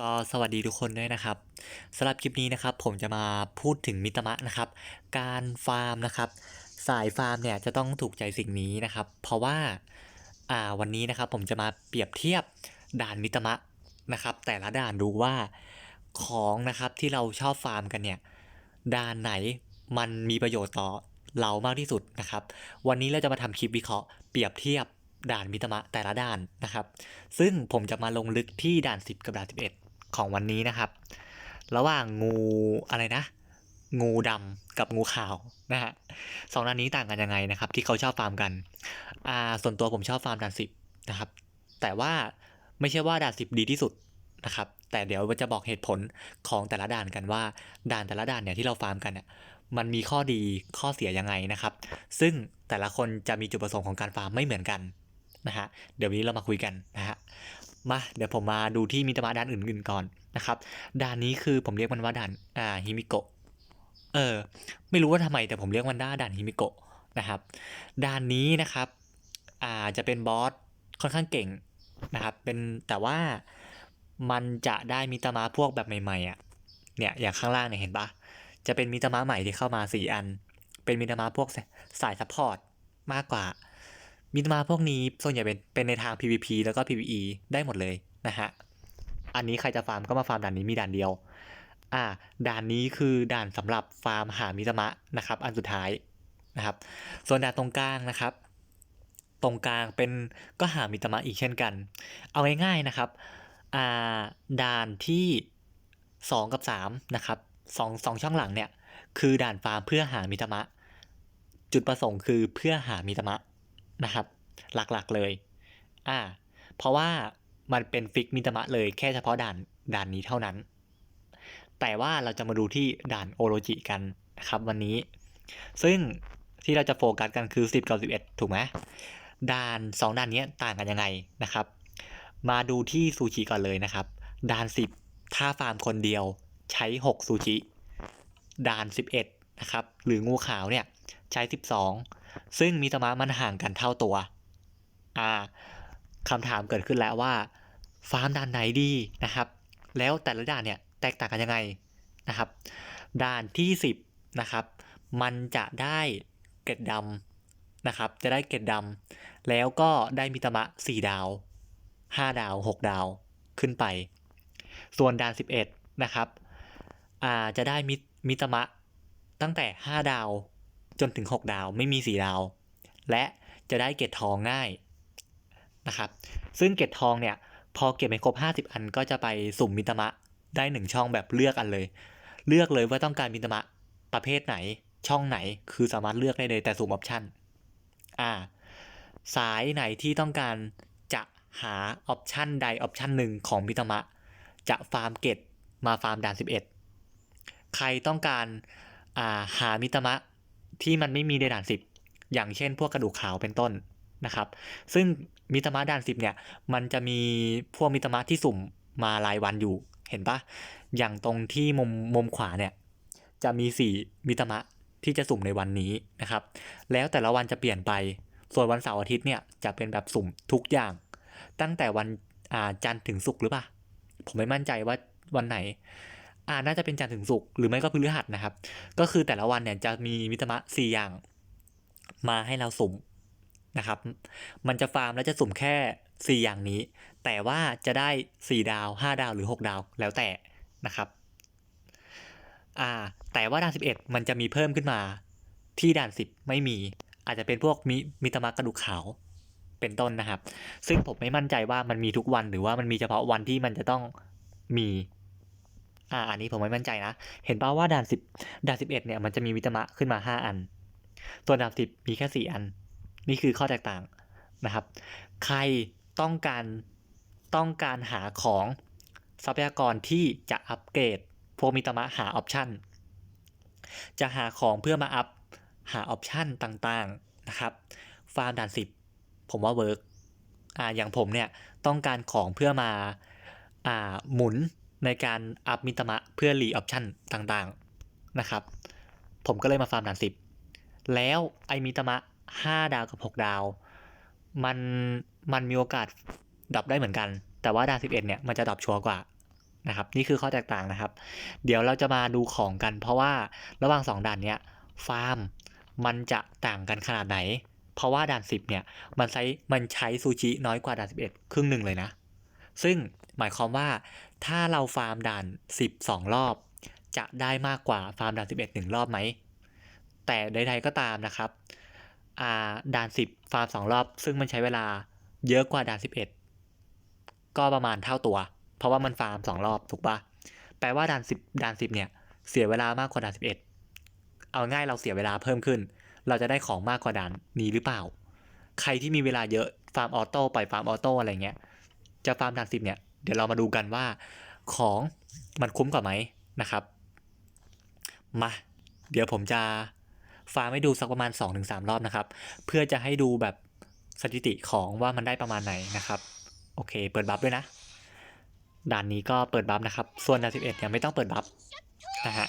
ก็สวัสดีทุกคนด้วยนะครับสำหรับคลิปนี้นะครับ ผมจะมาพูดถึงมิตมะนะครับ การฟาร์มนะครับ สายฟาร์มเนี่ยจะต้องถูกใจสิ่งนี้นะครับ เพราะว่าอ่าวันนี้นะครับ ผมจะมาเปรียบเทียบด่านมิตมะนะครับ แต่ละด่านดูว่าของนะครับที่เราชอบฟาร์มกันเนี่ยด่านไหนมันมีประโยชน์ต่อเรามากที่สุดนะครับ วันนี้เราจะมาทำคลิปวิเคราะห์เปรียบเทียบด่านมิตมะแต่ละด่านนะครับ ซึ่งผมจะมาลงลึกที่ด่าน 10 กับด่าน 11 ของวันนี้นะครับ ระหว่างงูอะไรนะ งูดำกับงูขาวนะฮะสองด่านนี้ต่างกันยังไงนะครับ ที่เขาชอบฟาร์มกันอ่าส่วนตัวผมชอบฟาร์มด่าน10นะครับ แต่ว่าไม่ใช่ว่าด่าน10ดีที่สุดนะครับ แต่เดี๋ยวจะบอกเหตุผลของแต่ละด่านกันว่า ด่านแต่ละด่านเนี่ยที่เราฟาร์มกันเนี่ยมันมีข้อดีข้อเสียยังไงนะครับ ซึ่งแต่ละคนจะมีจุดประสงค์ของการฟาร์มไม่เหมือนกันนะฮะ เดี๋ยวนี้เรามาคุยกันนะฮะ มาเดี๋ยวผมมาดูที่มิตรมาด้านอื่นๆก่อนนะครับด่านนี้คือผมเรียกมันว่าด่านอ่าฮิมิโกะเออไม่รู้ว่าทำไมแต่ผมเรียกมันว่าด่านฮิมิโกะนะครับด่านนี้นะครับอ่าจะเป็นบอสค่อนข้างเก่งนะครับเป็นแต่ว่ามันจะได้มิตรมาพวกแบบใหม่ๆอะเนี่ยอย่างข้างล่างเนี่ยเห็นปะจะเป็นมิตรมาใหม่ที่เข้ามาสี่อัน เป็นมิตรมาพวกสายซัพพอร์ตมากกว่า มิตมาพวกนี้ส่วนใหญ่เป็นเป็นในทาง PVP แล้วก็ PVE ได้หมดเลยนะฮะ อันนี้ใครจะฟาร์มก็มาฟาร์มด่านนี้มีด่านเดียว อ่า ด่านนี้คือด่านสำหรับฟาร์มหามิตมะนะครับ อันสุดท้ายนะครับ ส่วนด่านตรงกลางนะครับ ตรงกลางเป็นก็หามิตมะอีกเช่นกัน เอาง่ายๆนะครับ อ่า ด่านที่ 2 กับ3นะครับสองสองช่องหลังเนี่ย คือด่านฟาร์มเพื่อหามิตมะ จุดประสงค์คือเพื่อหามิตมะ นะครับ หลักๆเลย อ่า เพราะว่ามันเป็นฟิกมิตรมะเลยแค่เฉพาะด่านด่านนี้เท่านั้น แต่ว่าเราจะมาดูที่ด่านโอโรจิกันนะครับวันนี้ ซึ่งที่เราจะโฟกัสกันคือ 10 กับ 11 ถูกไหมด่าน 2 ด่านนี้ต่างกันยังไงนะครับ มาดูที่ซูชิก่อนเลยนะครับ ด่าน 10 ถ้าฟาร์มคนเดียวใช้ 6 ซูชิ ด่าน 11 นะครับ หรืองูขาวเนี่ยใช้ 12 ซึ่งมิตมะมันห่างกันเท่าตัว อ่าคำถามเกิดขึ้นแล้วว่า ฟาร์มด่านไหนดีนะครับ แล้วแต่ละด่านเนี่ยแตกต่างกันยังไงนะครับ ด่านที่ 10นะครับ มันจะได้เกร็ดดำนะครับ จะได้เกร็ดดำแล้วก็ได้มิตมะ 4 ดาว 5 ดาว 6 ดาวขึ้นไป ส่วนด่าน 11 นะครับ อ่า จะได้มิมิตมะตั้งแต่ 5 ดาว จนถึง 6 ดาวไม่มี 4 ดาว และจะได้เกร็ดทองง่ายนะครับ ซึ่งเกร็ดทองเนี่ยพอเก็บไปครบ 50 อันก็จะไปสุ่มมิตรมะได้ 1 ช่องแบบเลือกอันเลย เลือกเลยว่าต้องการมิตรมะประเภทไหนช่องไหนคือสามารถเลือกได้เลยแต่สุ่มออปชั่นอ่าสายไหนที่ต้องการจะหาออปชันใดออปชันหนึ่งของมิตรมะ จะฟาร์มเกตมาฟาร์มด่าน 11 ใครต้องการอ่าหามิตรมะ ที่มันไม่มีในด่าน10อย่างเช่น พวกกระดูกขาวเป็นต้นนะครับ ซึ่งมิตรมะด่าน10เนี่ย มันจะมีพวกมิตรมะที่สุ่มมารายวันอยู่เห็นปะอย่างตรงที่มุมมุมขวาเนี่ย จะมี4มิตรมะที่จะสุ่มในวันนี้นะครับ แล้วแต่ละวันจะเปลี่ยนไป ส่วนวันเสาร์อาทิตย์เนี่ยจะเป็นแบบสุ่มทุกอย่าง ตั้งแต่วันอ่าจันทร์ถึงศุกร์หรือปล่าผมไม่มั่นใจว่าวันไหน อ่าน่าจะเป็นจันทร์ถึงศุกร์หรือไม่ก็พฤหัสนะครับ ก็คือแต่ละวันเนี่ยจะมีมิตรมะ4อย่างมาให้เราสุ่มนะครับ มันจะฟาร์มแล้วจะสุ่มแค่ 4 อย่างนี้ แต่ว่าจะได้ 4 ดาว 5 ดาวหรือ 6 ดาวแล้วแต่นะครับอ่าแต่ว่าด่าน 11 มันจะมีเพิ่มขึ้นมาที่ด่าน 10 ไม่มี อาจจะเป็นพวกมิมิตรมะกระดูกขาวเป็นต้นนะครับ ซึ่งผมไม่มั่นใจว่ามันมีทุกวันหรือว่ามันมีเฉพาะวันที่มันจะต้องมี อ่าอันนี้ผมไม่มั่นใจนะ เห็นป่าว่าด่าน10ด่าน11เอ็ดเนี่ยมันจะมีมิตรมะขึ้นมา5อัน ส่วนด่าน10มีแค่4อัน นี่คือข้อแตกต่างนะครับ ใครต้องการต้องการหาของทรัพยากรที่จะอัปเกรดพวกมิตรมะหาออปชันจะหาของเพื่อมาอัพหาออปชันต่างๆนะครับ ฟาร์มด่าน10ผมว่าเวิร์กอ่าอย่างผมเนี่ยต้องการของเพื่อมาอ่าหมุน ในการอัพมิตรมะเพื่อรีออปชันต่างๆนะครับ ผมก็เลยมาฟาร์มด่าน10แล้วไอมิตรมะ5ดาวกับ6ดาว มันมันมีโอกาสดับได้เหมือนกัน แต่ว่าด่าน11เนี่ยมันจะดับชัวร์กว่านะครับนี่คือข้อแตกต่างนะครับ เดี๋ยวเราจะมาดูของกัน เพราะว่าระหว่างสองด่านเนี้ยฟาร์มมันจะต่างกันขนาดไหน เพราะว่าด่าน 10เนี่ยมันใช้มันใช้ซูชิน้อยกว่าด่าน 11 ครึ่งหนึ่งเลยนะ ซึ่งหมายความว่า ถ้าเราฟาร์มด่าน 12 รอบ จะได้มากกว่าฟาร์มด่าน 11 1 รอบไหม แต่ใดๆก็ตามนะครับอาด่าน 10 ฟาร์ม 2 รอบ ซึ่งมันใช้เวลาเยอะกว่าด่าน 11 ก็ประมาณเท่าตัว เพราะว่ามันฟาร์ม 2 รอบถูกปะแปลว่าด่าน 10 ด่าน 10 เนี่ยเสียเวลามากกว่าด่าน 11 เอาง่ายเราเสียเวลาเพิ่มขึ้น เราจะได้ของมากกว่าด่านนี้หรือเปล่า ใครที่มีเวลาเยอะฟาร์มออโต้ปล่อยฟาร์มออโต้อะไรเงี้ยจะฟาร์มด่าน 10 เนี่ย เดี๋ยวเรามาดูกันว่าของมันคุ้มกว่าไหมนะครับ มา เดี๋ยวผมจะฟาร์มให้ดูสักประมาณ 2-3 รอบนะครับ เพื่อจะให้ดูแบบสถิติของว่ามันได้ประมาณไหนนะครับ โอเค เปิดบัฟด้วยนะ ด่านนี้ก็เปิดบัฟนะครับ ส่วนด่าน11เนี่ยไม่ต้องเปิดบัฟนะฮะ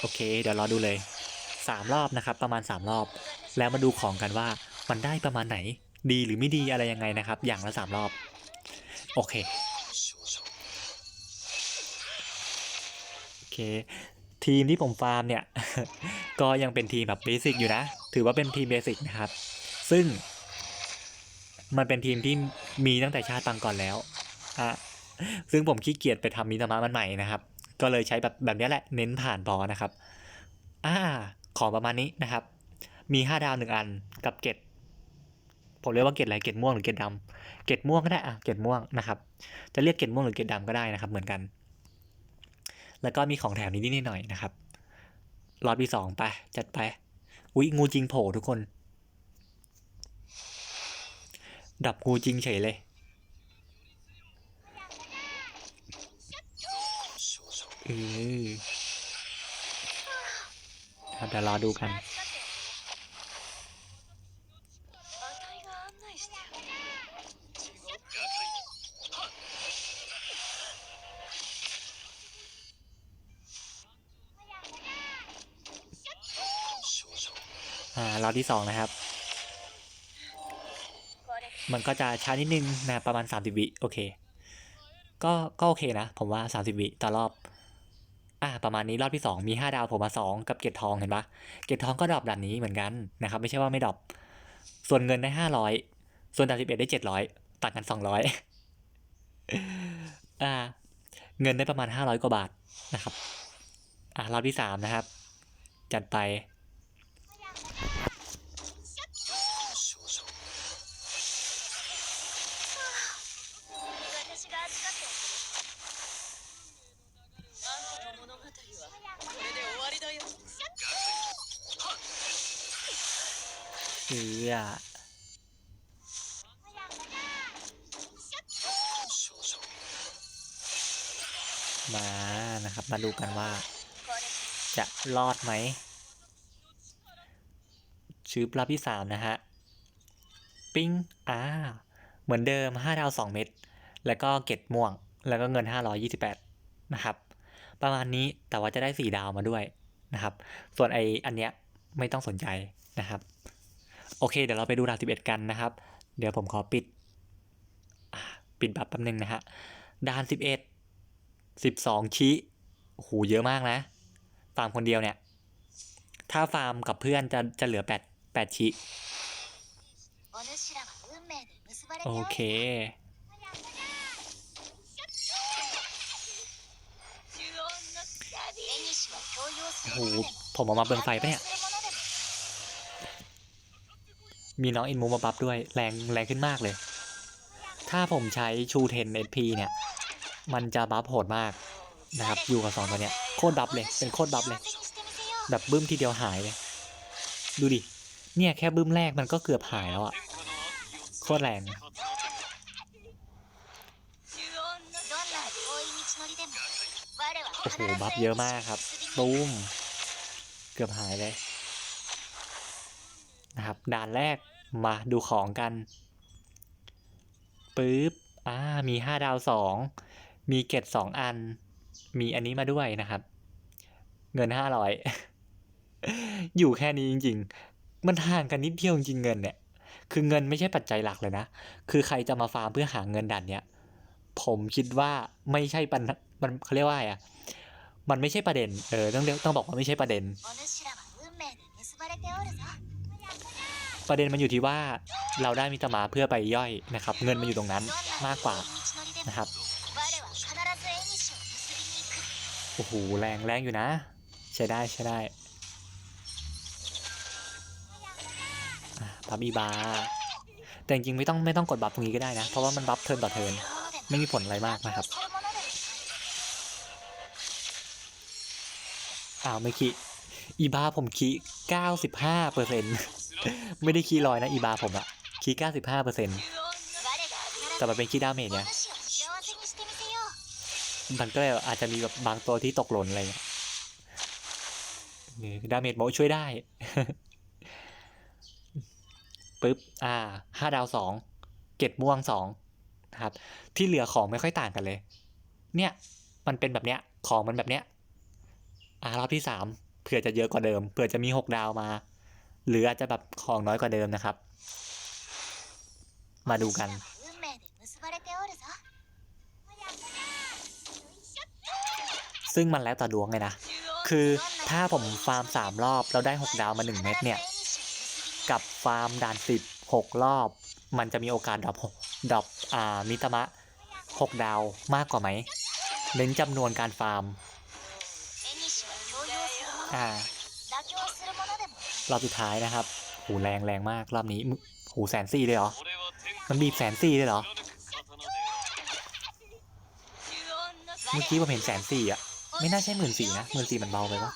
โอเค เดี๋ยวรอดูเลย 3 รอบนะครับ ประมาณ 3 รอบ แล้วมาดูของกันว่ามันได้ประมาณไหน ดีหรือไม่ดีอะไรยังไงนะครับ อย่างละ 3 รอบ โอเค โอเค ทีมที่ผมฟาร์มเนี่ย ก็ยังเป็นทีมแบบเบสิกอยู่นะ ถือว่าเป็นทีมเบสิกนะครับ ซึ่ง มันเป็นทีมที่มีตั้งแต่ชาติปังก่อนแล้วอะซึ่งผมขี้เกียจไปทำมิตามะมันใหม่นะครับ ก็เลยใช้แบบแบบนี้แหละ เน้นผ่านบอนะครับ อ่า ของประมาณนี้นะครับ มีห้าดาวหนึ่งอันกับเกต ผมเรียกว่าเกตอะไรเกตม่วงหรือเกตดำเกตม่วงก็ได้อะเกตม่วงนะครับ จะเรียกเกตม่วงหรือเกตดำก็ได้นะครับ เหมือนกัน แล้วก็มีของแถมนิดๆหน่อยๆนะครับรอบที่สองไป จัดไป อุ๊ย งูจริงโผล่ทุกคน ดับงูจริงเฉยเลย เออเดี๋ยวรอดูกัน ที่สองนะครับ มันก็จะช้านิดนึงนะประมาณ 30 วิโอเค ก็ก็โอเคนะ ผมว่า 30 วิต่อรอบ อ่าประมาณนี้รอบที่ 2 มี 5 ดาวผมมา 2 กับเกตทองเห็นปะเกตทองก็ดรอปด่านนี้เหมือนกันนะครับ ไม่ใช่ว่าไม่ดรอปส่วนเงินได้ 500 ส่วนด่าน11ได้ 700ต่างกัน 200อ่าเงินได้ประมาณ 500 กว่าบาทนะครับ อ่ารอบที่ 3 นะครับ จัดไป เอือมานะครับ มาดูกันว่า จะรอดไหมชื่อรับที่สามนะฮะ ปิ้งอ่า เหมือนเดิม 5 ดาว 2 เม็ด แล้วก็เก็ดม่วง แล้วก็เงิน 528 นะครับ ประมาณนี้แต่ว่าจะได้ 4 ดาวมาด้วยนะครับ ส่วนไออันเนี้ยไม่ต้องสนใจนะครับ โอเค เดี๋ยวเราไปดูหลักสิบเอ็ดกันนะครับ เดี๋ยวผมขอปิด ปิดบัฟแป๊บนึงนะฮะด่านสิบเอ็ดสิบสองชี้หูเยอะมากนะฟาร์มคนเดียวเนี่ย ถ้าฟาร์มกับเพื่อนจะจะเหลือแปดแปดชี้โอเคโหผมออกมาเบิงไฟปะเนี่ย มีน้องอินมูมาบัฟด้วยแรงแรงขึ้นมากเลย ถ้าผมใช้ชูเทนเอพีเนี่ย มันจะบัฟโหดมากนะครับ อยู่กับสองตัวเนี้ยโคตรบัฟเลย เป็นโคตรบัฟเลย แบบบึ้มทีเดียวหายเลย ดูดิ เนี่ยแค่บึ้มแรกมันก็เกือบหายแล้วอะ่ะ โคตรแรงโอ้โหบัฟเยอะมากครับ ตูมเกือบหายเลย นะครับ ด่านแรกมาดูของกันปึ๊บอ่ามีห้าดาวสองมีเกตสองอัน มีอันนี้มาด้วยนะครับ เงินห้าร้อยอยู่แค่นี้จริง ๆ มันห่างกันนิดเดียวจริงเงินเนี่ยคือเงินไม่ใช่ปัจจัยหลักเลยนะ คือใครจะมาฟาร์มเพื่อหาเงินด่านเนี้ยผมคิดว่าไม่ใช่ปัญมันเขาเรียกว่าไงอะ มันไม่ใช่ประเด็น เออต้องเรียกต้องบอกว่าไม่ใช่ประเด็น ประเด็นมันอยู่ที่ว่าเราได้มิตรมาเพื่อไปย่อยนะครับ เงินมันอยู่ตรงนั้นมากกว่านะครับโอ้โหแรงแรงอยู่นะ ใช้ได้ใช้ได้บับอีบาแต่จริงไม่ต้องไม่ต้องกดบัฟตรงนี้ก็ได้นะ เพราะว่ามันบัฟเทิร์นต่อเทิร์นไม่มีผลอะไรมากนะครับอ้าวไม่คีอีบาผมคิ95%เปอร์เซ็นต์ ไม่ได้คีย์ลอยนะอีบาผมอะคีย์เก้าสิบห้าเปอร์เซ็นต์แต่มันเป็นคีย์ดาเมจเนี่ยมันก็เลยอาจจะมีแบบบางตัวที่ตกหล่นอะไรเงี้ยดาเมจโมช่วยได้ปึ๊บอ่าห้าดาวสองเกตม่วงสองนะครับ ที่เหลือของไม่ค่อยต่างกันเลย เนี่ย มันเป็นแบบเนี้ย ของมันแบบเนี้ย อ่ารอบที่สามเผื่อจะเยอะกว่าเดิม เผื่อจะมีหกดาวมา หรืออาจจะแบบของน้อยกว่าเดิมนะครับ มาดูกัน ซึ่งมันแล้วแต่ดวงไงนะ คือถ้าผมฟาร์ม 3 รอบแล้วได้ 6 ดาวมา 1 เม็ดเนี่ย กับฟาร์มด่าน10 6 รอบ มันจะมีโอกาสดรอปดรอปอ่ามิตมะ 6 ดาวมากกว่าไหมเน้นจำนวนการฟาร์ม อ่า รอบสุดท้ายนะครับหูแรงแรงมากรอบนี้หูแสนสี่เลยเหรอ มันบีบแสนสี่เลยเหรอ เมื่อกี้ผมเห็นแสนสี่อะ ไม่น่าใช่หมื่นสี่นะหมื่นสี่มันเบาไปปะ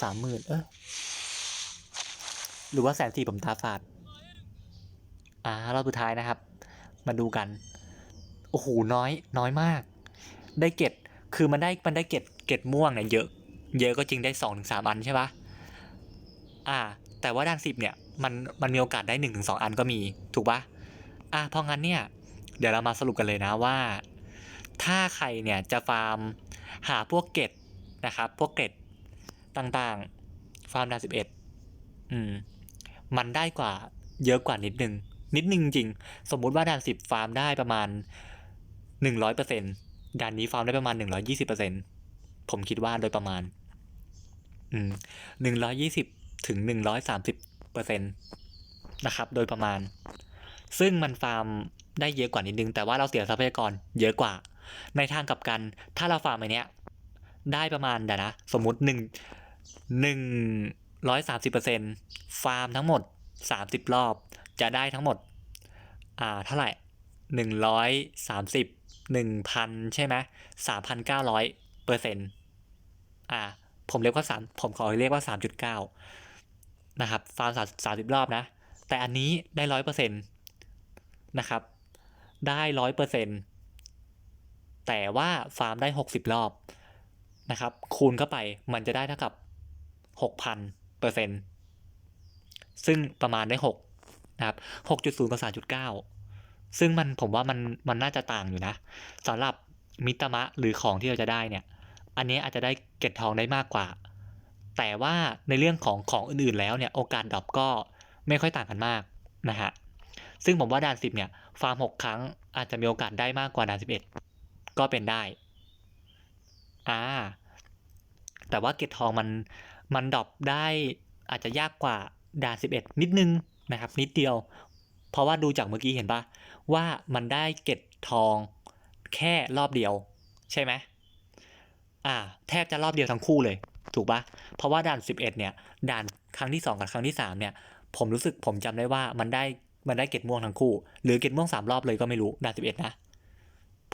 สามหมื่นเออหรือว่าแสนสี่ผมตาฝาด อ่ารอบสุดท้ายนะครับ มาดูกัน โอ้โห น้อย น้อยมาก ได้เก็ดคือมันได้ มันได้เก็ดเก็ดม่วงเนี่ยเยอะ เยอะก็จริงได้สองถึงสามอันใช่ปะ อ่า แต่ว่าด้านสิบเนี่ยมันมันมีโอกาสได้หนึ่งถึงสองอันก็มีถูกปะอ่าเพราะงั้นเนี่ย เดี๋ยวเรามาสรุปกันเลยนะว่า ถ้าใครเนี่ยจะฟาร์มหาพวกเกรดนะครับพวกเกรดต่างๆ ฟาร์มดานสิบเอ็ดอืมมันได้กว่าเยอะกว่านิดนึง นิดนึงจริง สมมุติว่าด่านสิบฟาร์มได้ประมาณหนึ่งร้อยเปอร์เซ็นด่านนี้ฟาร์มได้ประมาณหนึ่งร้อยี่สิบเปอร์เซ็นผมคิดว่าโดยประมาณ อืมหนึ่งร้อยี่สิบ ถึงหนึ่งร้อยสามสิบเปอร์เซ็นะครับ โดยประมาณ ซึ่งมันฟาร์มได้เยอะกว่านิดนึง แต่ว่าเราเสียทรัพยากรเยอะกว่า ในทางกลับกัน ถ้าเราฟาร์มไอเนี้ย ได้ประมาณเดี๋ยวนะ สมมุติหนึ่งหนึ่งร้อยสามสิบเปอร์เซ็นฟาร์มทั้งหมดสามสิบรอบ จะได้ทั้งหมด อ่า เท่าไหร่หนึ่งร้อยสามสิบหนึ่งพันใช่ไหมสามพันเก้าร้อยเปอร์เซ็นต์อ่า ผมเรียกว่าสามผมขอเรียกว่าสามจุดเก้า นะครับฟาร์มสามสิบรอบนะ แต่อันนี้ได้ร้อยเปอร์เซ็นต์นะครับ ได้ร้อยเปอร์เซ็นต์แต่ว่าฟาร์มได้หกสิบรอบนะครับ คูณเข้าไปมันจะได้เท่ากับหกพันเปอร์เซ็นต์ซึ่งประมาณได้หกนะครับหกจุดศูนย์กับสามจุดเก้าซึ่งมันผมว่ามันมันน่าจะต่างอยู่นะสำหรับมิตามะหรือของที่เราจะได้เนี่ย อันนี้อาจจะได้เก็ดทองได้มากกว่า แต่ว่าในเรื่องของของอื่นๆแล้วเนี่ยโอกาสดรอปก็ไม่ค่อยต่างกันมากนะฮะซึ่งผมว่าด่านสิบเนี่ยฟาร์มหกครั้งอาจจะมีโอกาสได้มากกว่าด่านสิบเอ็ดก็เป็นได้อ่าแต่ว่าเก็ดทองมันมันดรอปได้อาจจะยากกว่าด่านสิบเอ็ดนิดนึงนะครับ นิดเดียว เพราะว่าดูจากเมื่อกี้เห็นปะว่ามันได้เก็ดทองแค่รอบเดียว ใช่ไหมอ่า แทบจะรอบเดียวทั้งคู่เลย ถูกปะเพราะว่าด่านสิบเอ็ดเนี่ย ด่านครั้งที่สองกับครั้งที่สามเนี่ย ผมรู้สึกผมจำได้ว่ามันได้มันได้เก็ดม่วงทั้งคู่ หรือเก็ดม่วงสามรอบเลยก็ไม่รู้ด่านสิบเอ็ดนะ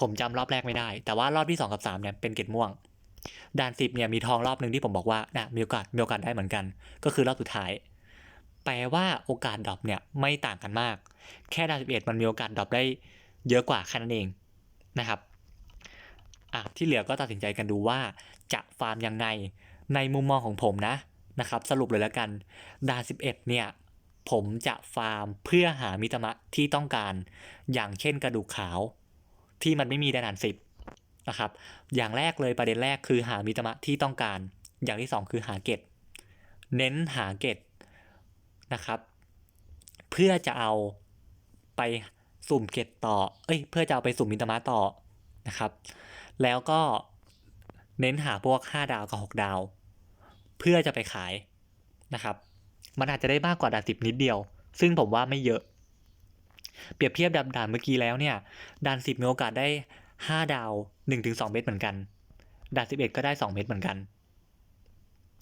ผมจำรอบแรกไม่ได้ แต่ว่ารอบที่สองกับสามเนี่ยเป็นเก็ดม่วง ด่านสิบเนี่ยมีทองรอบหนึ่งที่ผมบอกว่านะมีโอกาสมีโอกาสได้เหมือนกัน ก็คือรอบสุดท้าย แปลว่าโอกาสดรอปเนี่ยไม่ต่างกันมาก แค่ด่านสิบเอ็ดมันมีโอกาสดรอปได้เยอะกว่าแค่นั้นเองนะครับอะที่เหลือก็ตัดสินใจกันดูว่าจะฟาร์มยังไง ในมุมมองของผมนะนะครับ สรุปเลยแล้วกันดานสิบเอ็ดเนี่ย ผมจะฟาร์มเพื่อหามิตรมะที่ต้องการ อย่างเช่นกระดูกขาว ที่มันไม่มีดานสิบนะครับ อย่างแรกเลยประเด็นแรกคือหามิตรมะที่ต้องการ อย่างที่สองคือหาเกตเน้นหาเกตนะครับ เพื่อจะเอาไปสุ่มเกตต่อ เอ้ย เพื่อจะเอาไปสุ่มมิตรมาต่อนะครับ แล้วก็เน้นหาพวก 5 ดาวกับ 6 ดาว เพื่อจะไปขายนะครับ มันอาจจะได้มากกว่าด่านสิบนิดเดียว ซึ่งผมว่าไม่เยอะ เปรียบเทียบดับด่านเมื่อกี้แล้วเนี่ยด่านสิบมีโอกาสได้5ดาว1-2เม็ดเหมือนกันด่านสิบเอ็ดก็ได้2เม็ดเหมือนกัน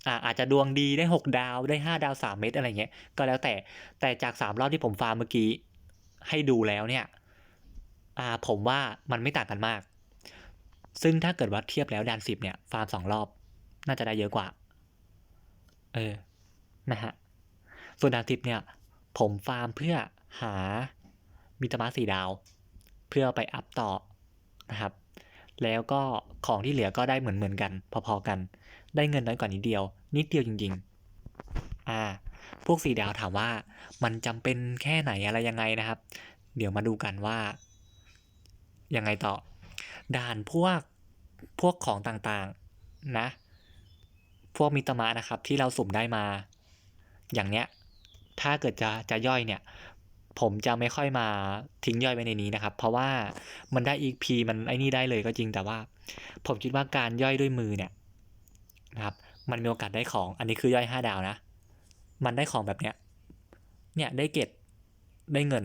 อ่าอาจจะดวงดีได้6ดาวได้5ดาว3เม็ดอะไรเงี้ยก็แล้วแต่แต่จาก3รอบที่ผมฟาร์มเมื่อกี้ให้ดูแล้วเนี่ยอ่าผมว่ามันไม่ต่างกันมาก ซึ่งถ้าเกิดว่าเทียบแล้วด่านสิบเนี่ยฟาร์มสองรอบ น่าจะได้เยอะกว่า เออ นะฮะ ส่วนดานสิบเนี่ย ผมฟาร์มเพื่อหามิตรมาสี่ดาว เพื่อไปอัพต่อนะครับ แล้วก็ของที่เหลือก็ได้เหมือนเหมือนกัน พอๆกัน ได้เงินน้อยกว่านิดเดียว นิดเดียวจริง ๆ อ่า พวกสี่ดาวถามว่ามันจำเป็นแค่ไหนอะไรยังไงนะครับ เดี๋ยวมาดูกันว่า ยังไงต่อ ด่านพวกพวกของต่างๆ นะ วกมิตมานะครับ ที่เราสุ่มได้มา อย่างเนี้ย ถ้าเกิดจะจะย่อยเนี่ย ผมจะไม่ค่อยมาทิ้งย่อยไว้ในนี้นะครับ เพราะว่ามันได้ EP มันไอ้นี่ได้เลยก็จริงแต่ว่า ผมคิดว่าการย่อยด้วยมือเนี่ยนะครับ มันมีโอกาสได้ของ อันนี้คือย่อยห้าดาวนะ มันได้ของแบบเนี้ย เนี่ยได้เกรดได้เงิน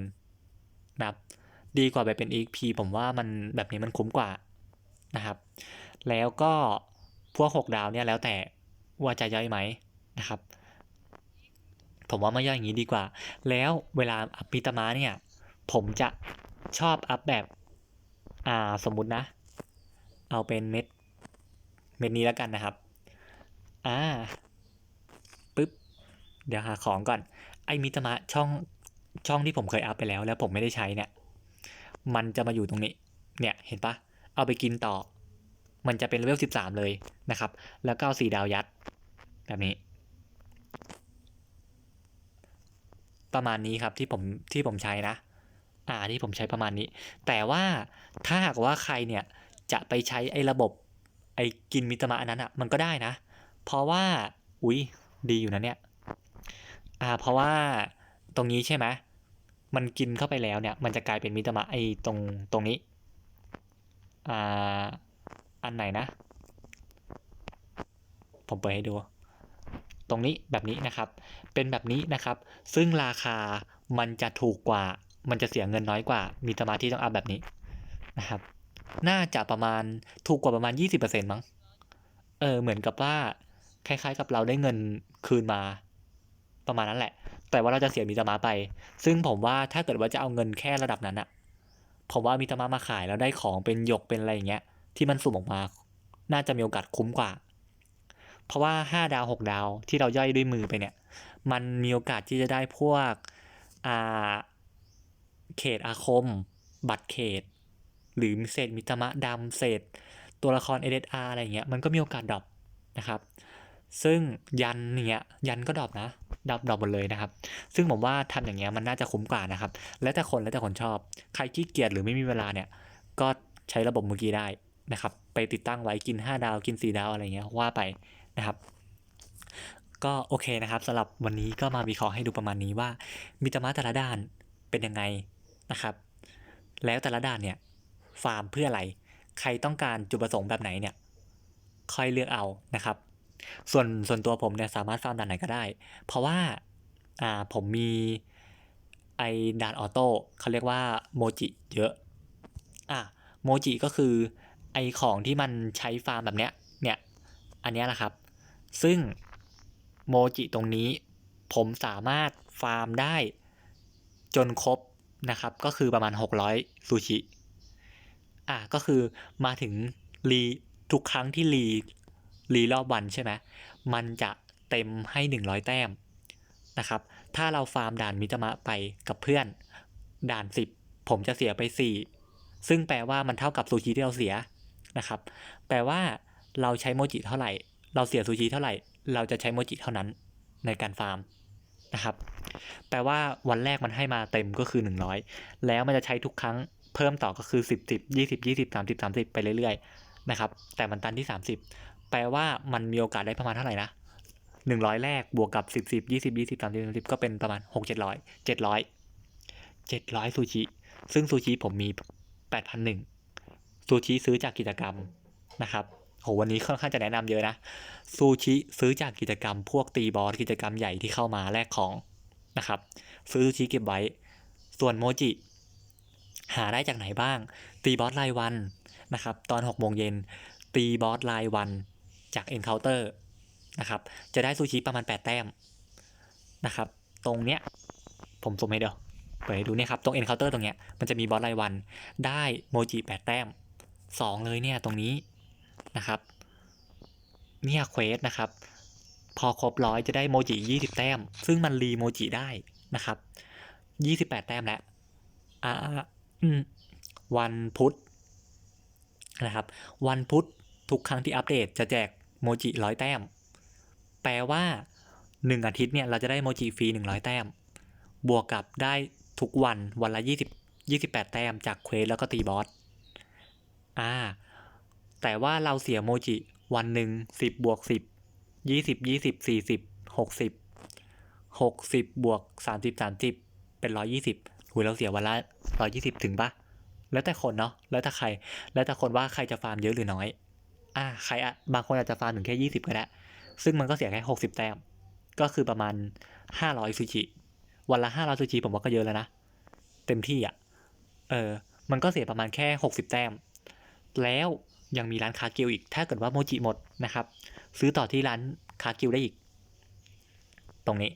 นะครับดีกว่าไปเป็น EP ผมว่ามันแบบนี้มันคุ้มกว่านะครับ แล้วก็พวก 6 ดาวเนี่ยแล้วแต่ ว่าจะย่อยไหมนะครับ ผมว่าไม่ย่อยอย่างนี้ดีกว่า แล้วเวลาอัพมิตมาเนี่ย ผมจะชอบอัพแบบอ่าสมมุตินะ เอาเป็นเม็ดเม็ดนี้แล้วกันนะครับอ่าปึ๊บเดี๋ยวหาของก่อน ไอ้มิตมาช่องช่องที่ผมเคยอัพไปแล้ว แล้วผมไม่ได้ใช้เนี่ย มันจะมาอยู่ตรงนี้ เนี่ยเห็นปะเอาไปกินต่อ มันจะเป็นเลเวลสิบสามเลยนะครับ แล้วก็เอาสีดาวยัด แบบนี้ ประมาณนี้ครับที่ผมที่ผมใช้นะ อ่าที่ผมใช้ประมาณนี้ แต่ว่าถ้าหากว่าใครเนี่ยจะไปใช้ไอ้ระบบไอ้กินมิตรมาอันนั้นอะมันก็ได้นะ เพราะว่า อุ๊ย ดีอยู่นะเนี่ย อ่า เพราะว่าตรงนี้ใช่ไหมมันกินเข้าไปแล้วเนี่ย มันจะกลายเป็นมิตรมาไอ้ตรงตรงนี้ อ่า อันไหนนะ ผมเปิดให้ดู ตรงนี้แบบนี้นะครับ เป็นแบบนี้นะครับ ซึ่งราคามันจะถูกกว่า มันจะเสียเงินน้อยกว่า มีสมาธิต้องอัพแบบนี้นะครับ น่าจะประมาณถูกกว่าประมาณ 20%มั้ง เออ เหมือนกับว่าคล้ายๆกับเราได้เงินคืนมา ประมาณนั้นแหละ แต่ว่าเราจะเสียมิตมาไป ซึ่งผมว่าถ้าเกิดว่าจะเอาเงินแค่ระดับนั้นอะผมว่ามิตมามาขายแล้วได้ของเป็นหยกเป็นอะไรอย่างเงี้ยที่มันสุ่มออกมา น่าจะมีโอกาสคุ้มกว่า เพราะว่า 5 ดาว 6 ดาวที่เราย่อยด้วยมือไปเนี่ย มันมีโอกาสที่จะได้พวกอ่าเขตอาคม บัตรเขต หรือเศษมิตรมะดำเศษ ตัวละคร SSR อะไรอย่างเงี้ยมันก็มีโอกาสดรอปนะครับ ซึ่งยันเนี่ยยันก็ดรอปนะดรอปดรอปหมดเลยนะครับ ซึ่งผมว่าทำอย่างเงี้ยมันน่าจะคุ้มกว่านะครับ แล้วแต่คนแล้วแต่คนชอบ ใครขี้เกียจหรือไม่มีเวลาเนี่ย ก็ใช้ระบบเมื่อกี้ได้นะครับ ไปติดตั้งไว้กิน 5 ดาวกิน 4 ดาวอะไรเงี้ยว่าไป นะครับก็โอเคนะครับสำหรับวันนี้ก็มาวิเคราะห์ให้ดูประมาณนี้ว่ามิตรมาแต่ละด้านเป็นยังไงนะครับ แล้วแต่ละด้านเนี่ยฟาร์มเพื่ออะไร ใครต้องการจุดประสงค์แบบไหนเนี่ยค่อยเลือกเอานะครับ ส่วนส่วนตัวผมเนี่ยสามารถฟาร์มด่านไหนก็ได้ เพราะว่าอ่าผมมีไอด่านออโต้เขาเรียกว่าโมจิเยอะอะโมจิก็คือไอของที่มันใช้ฟาร์มแบบเนี้ยเนี่ยอันนี้แหละครับ ซึ่งโมจิตรงนี้ผมสามารถฟาร์มได้จนครบนะครับ ก็คือประมาณ 600 ซูชิ อะก็คือมาถึงรีทุกครั้งที่รีรีรอบวันใช่ไหมมันจะเต็มให้ 100 แต้มนะครับ ถ้าเราฟาร์มด่านมิตมะไปกับเพื่อน ด่าน 10 ผมจะเสียไป 4 ซึ่งแปลว่ามันเท่ากับซูชิที่เราเสียนะครับ แปลว่าเราใช้โมจิเท่าไหร่ เราเสียซูชิเท่าไหร่ เราจะใช้โมจิเท่านั้นในการฟาร์มนะครับ แปลว่าวันแรกมันให้มาเต็มก็คือ 100 แล้วมันจะใช้ทุกครั้งเพิ่มต่อก็คือ 10 10 20 20 30 30 ไปเรื่อยๆนะครับ แต่มันตันที่ 30 แปลว่ามันมีโอกาสได้ประมาณเท่าไหร่นะ100 แรกบวกกับ 10 10 20 20 30 30 ก็เป็นประมาณ 6 700 700 700ซูชิ ซึ่งซูชิผมมี 8,001ซูชิซื้อจากกิจกรรมนะครับ โหวันนี้ค่อนข้างจะแนะนำเยอะนะ ซูชิซื้อจากกิจกรรมพวกตีบอสกิจกรรมใหญ่ที่เข้ามาแลกของนะครับ ซื้อซูชิเก็บไว้ ส่วนโมจิ หาได้จากไหนบ้าง ตีบอสรายวันนะครับ ตอน6โมงเย็นตีบอสรายวันจาก Encounter นะครับ จะได้ซูชิประมาณ 8 แต้มนะครับ ตรงเนี้ยผมสมให้เดี๋ยวเปิดดูเนี่ยครับ ตรง Encounter ตรงเนี้ยมันจะมีบอสรายวัน ได้โมจิ 8 แต้ม 2 เลยเนี่ยตรงนี้ นะครับ เนี่ยเควสนะครับ พอครบร้อยจะได้โมจิ 20 แต้ม ซึ่งมันรีโมจิได้นะครับ 28 แต้มแล้วอ่าอืมวันพุธนะครับ วันพุธทุกครั้งที่อัปเดตจะแจกโมจิร้อยแต้ม แปลว่าหนึ่งอาทิตย์เนี่ยเราจะได้โมจิฟรีหนึ่งร้อยแต้ม บวกกับได้ทุกวันวันละยี่สิบยี่สิบแปดแต้มจากเควสแล้วก็ตีบอส อ่า แต่ว่าเราเสียโมจิ วันหนึ่งสิบบวกสิบยี่สิบยี่สิบสี่สิบหกสิบหกสิบบวกสามสิบสามสิบเป็นร้อยี่สิบหุยเราเสียวันละร้อยี่สิบถึงปะแล้วแต่คนเนาะแล้วแต่ใคร แล้วแต่คนว่าใครจะฟาร์มเยอะหรือน้อย อ่าใครอะบางคนอาจจะฟาร์มถึงแค่ยี่สิบก็ได้ซึ่งมันก็เสียแค่หกสิบแต้มก็คือประมาณห้าร้อยซูชิวันละห้าร้อยซูชิผมว่าก็เยอะแล้วนะเต็มที่อะเออมันก็เสียประมาณแค่หกสิบแต้มแล้ว ยังมีร้านคากิวอีก ถ้าเกิดว่าโมจิหมดนะครับ ซื้อต่อที่ร้านคากิวได้อีก ตรงนี้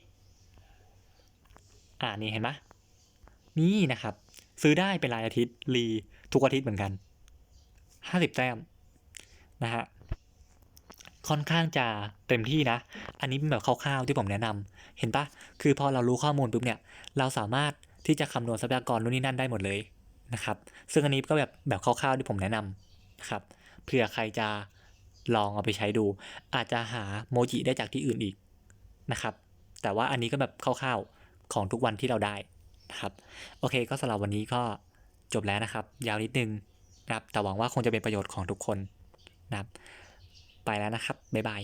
อ่านี่เห็นไหมนี่นะครับ ซื้อได้เป็นรายอาทิตย์รีทุกอาทิตย์เหมือนกันห้าสิบแต้มนะฮะค่อนข้างจะเต็มที่นะ อันนี้เป็นแบบคร่าวๆที่ผมแนะนำเห็นปะคือพอเรารู้ข้อมูลปุ๊บเนี่ย เราสามารถที่จะคำนวณทรัพยากรนู่นนี่นั่นได้หมดเลยนะครับ ซึ่งอันนี้ก็แบบแบบคร่าวๆที่ผมแนะนำนะครับ เผื่อใครจะลองเอาไปใช้ดู อาจจะหาโมจิได้จากที่อื่นอีกนะครับ แต่ว่าอันนี้ก็แบบคร่าวๆของทุกวันที่เราได้นะครับโอเคก็สำหรับวันนี้ก็จบแล้วนะครับ ยาวนิดนึงนะครับแต่หวังว่าคงจะเป็นประโยชน์ของทุกคนนะครับ ไปแล้วนะครับบ๊ายบาย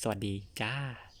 สวัสดีจ้า